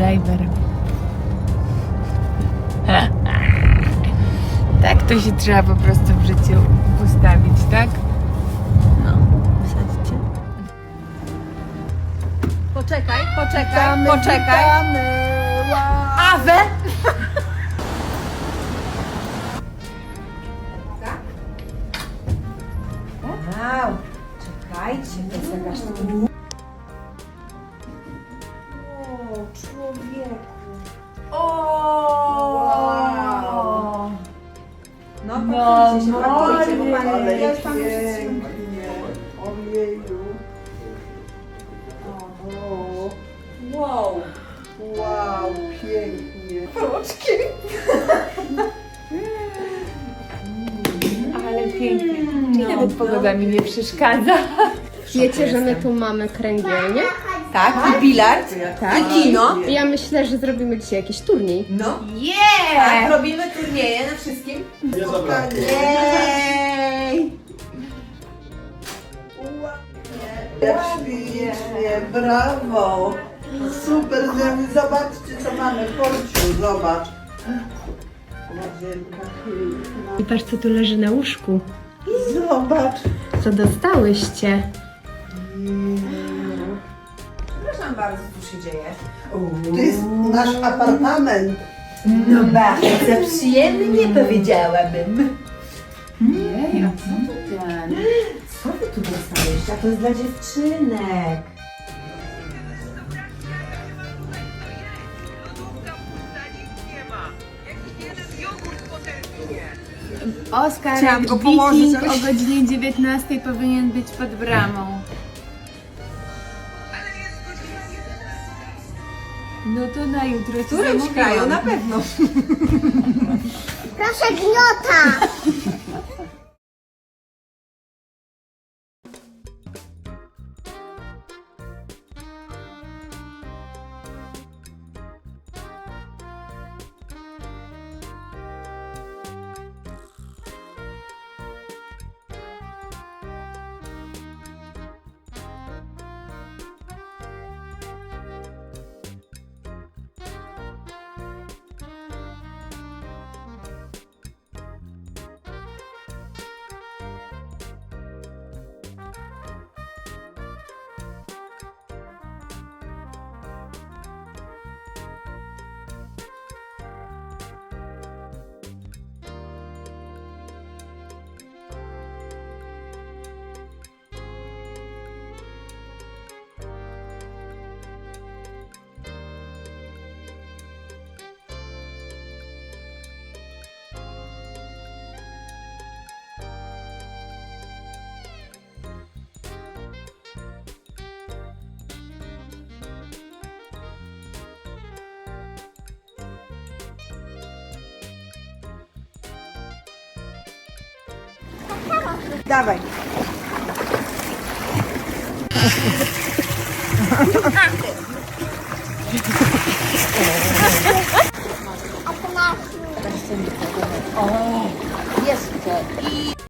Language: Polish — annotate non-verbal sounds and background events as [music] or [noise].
driver. [laughs] Tak to się trzeba po prostu w życiu ustawić, tak? No, wsadźcie. Poczekaj, poczekaj, poczekaj. Awe! Wow, czekajcie, to jest jakaś człowieku. O! No, pakujcie się, pakujcie, bo pani... Ale Ja już panu pięknie. Ojeju. O, Wow. wow, pięknie. Proczki. Ale pięknie. Nawet pogoda mi nie przeszkadza. Wiecie, że my tu mamy kręgielnię? Tak, i bilard, Tak. i kino. Ja myślę, że zrobimy dzisiaj jakiś turniej. No. Yeah! Tak, robimy turnieje na wszystkim. Jej! Jak ślicznie, brawo. Super, że- zobaczcie co mamy. Porciu, zobacz. I patrz, co tu leży na łóżku. Zobacz. Co dostałyście? Bardzo, co tu się dzieje. To jest nasz apartament. No bardzo przyjemnie powiedziałabym. Jej, a co to ten? Co wy tu dostaliście? A to jest dla dziewczynek. Oskar Chciałam go położyć, Wiking ale- o godzinie 19 powinien być pod bramą. No to na jutro ci W którymś zamówiłam. kraju na pewno. [laughs] Proszę gniota! Dawaj. A to nasz. Jeszcze. I